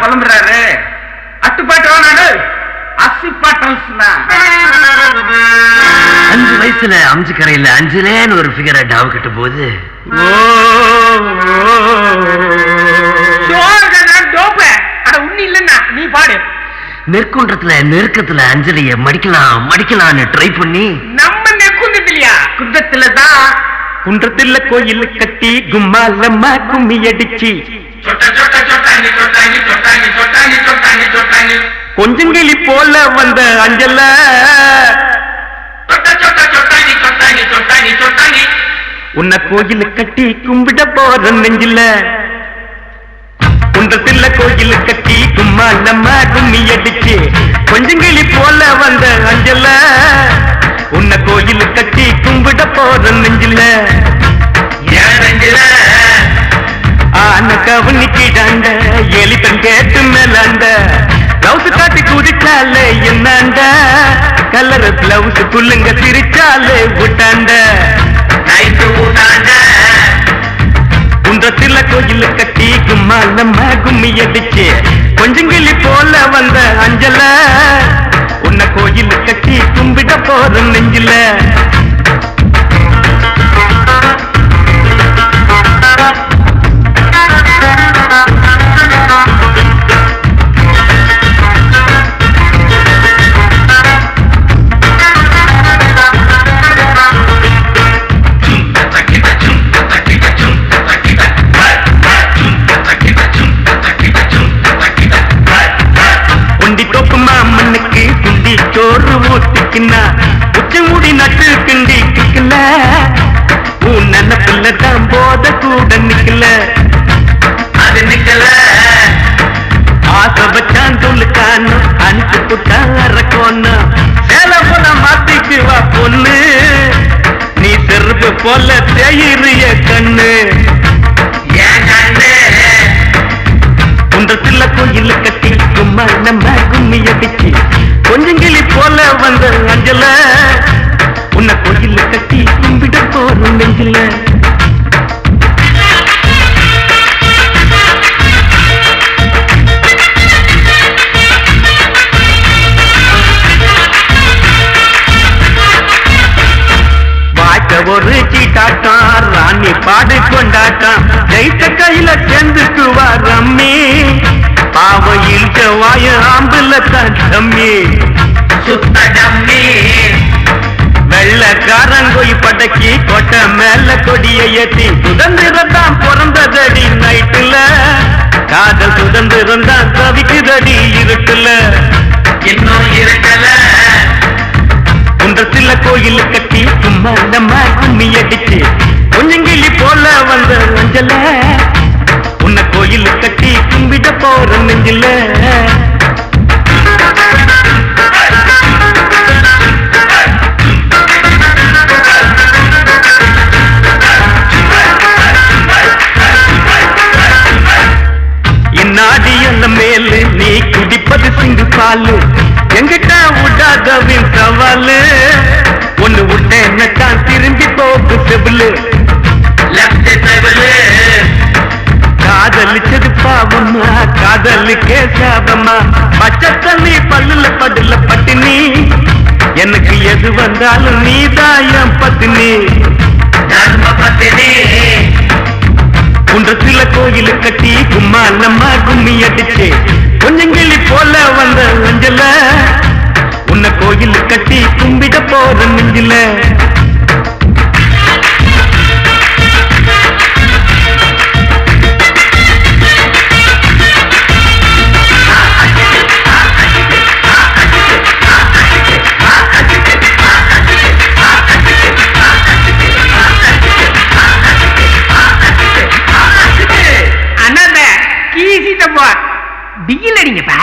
புலம்புறாரு. அட்டுப்பாட்டு அசிப்பாட்டல்ஸ்னா அஞ்சு வயசுல அம்ஜி கரையில அஞ்சுலேன்னு ஒரு ஃபிகரை டாவு கட்ட போது நீ பாடு. நெற்குன்றத்துல நெருக்கத்துல அஞ்சலிய மடிக்கலாம் மடிக்கலாம்னு ட்ரை பண்ணி. நம்ம நெக்குந்தது இல்லையா குந்தத்துல தான் குன்றத்துல கோயில் கட்டி கும்மாலம்மா கும்மி அடிச்சு. கொஞ்சங்கிளி போல வந்த அஞ்சல்ல. உன்னை கோயில் கட்டி கும்பிட போற நெஞ்சில்ல. குன்றத்தில் கோயில் கட்டி கும்மாலம்மா கும்மி அடிச்சு. ஆன கவனிக்கிடாண்ட எலிப்பன் கேட்டு மேலாண்ட. பிளவுஸ் காட்டி குதிச்சாலே என்னாண்ட? கலர் பிளவுஸ் புல்லுங்க சிரிச்சாலே விட்டாண்ட குன்றத்துல கோயில் கட்டி கும்மாலம்மா கும்மி அடிச்சு. கொஞ்சங்கிளி போல வந்த அஞ்சல. உன்னை கோயில் கட்டி கும்பிட போற நெஞ்சில. ஊத்திக்கினா உச்சி முடி நட்டு கிண்டி கிக்கல உன் நல்ல பிள்ளை தான் போத கூட நிக்கல அது நிக்கல. ஆசை வச்சான் சொல்லுக்கான்னு அனுப்பி புட்டான் அரக்கோன்னு சேல போல மாத்திக்குவா பொண்ணு. நீ செருப்பு போல தேயிறிய கண்ணு. குன்றத்தில் கோயில் கட்டி கும்மா நம்ம கும்மி அடிச்சு கொஞ்சங்கிளி போல வந்த அஞ்சல. உன்னை கோயில் கட்டி கும்பிட போறோம் நெஞ்சில. ஒரு சீட்டாட்டான் ராணி பாடு கொண்டாட்டான் ஜெயித்த கையில சேர்ந்துக்குவா ரம்மி பாவையில் வாய ஆம்புல தான் தம்மி சுத்த டம்மி வெள்ளக்காரங்கோய் படக்கி கொட்டை மேல கொடிய ஏத்தி சுதந்திரத்தான் பிறந்ததடி நைட்டுல. காதல் சுதந்திரம் தான் தவிக்குதடி இருட்டுல. இந்நாடி மேலு நீ குடிப்பது சிங்கு பாலு. எங்கிட்ட விடாதவின் சவாலு. ஒண்ணு விட்டேன்னு தான் திரும்பி போக்கு செவிலு. காதலிச்சது பாவம்மா காதலுக்கே சாபம்மா. பச்சை தண்ணி பல்லுல படுல பட்டினி. எனக்கு எது வந்தாலும் நீ தாயம் பத்தினி. தர்ம பத்தினி. குன்றத்துல கோயில் கட்டி கும்மா அல்லம்மா கும்மி அடிச்சு கொஞ்சங்கிளி போல வந்த அஞ்சல. உன்னை கோயில் கட்டி கும்பிட போற நெஞ்சில. அண்ணாந்த அடிங்கப்பா.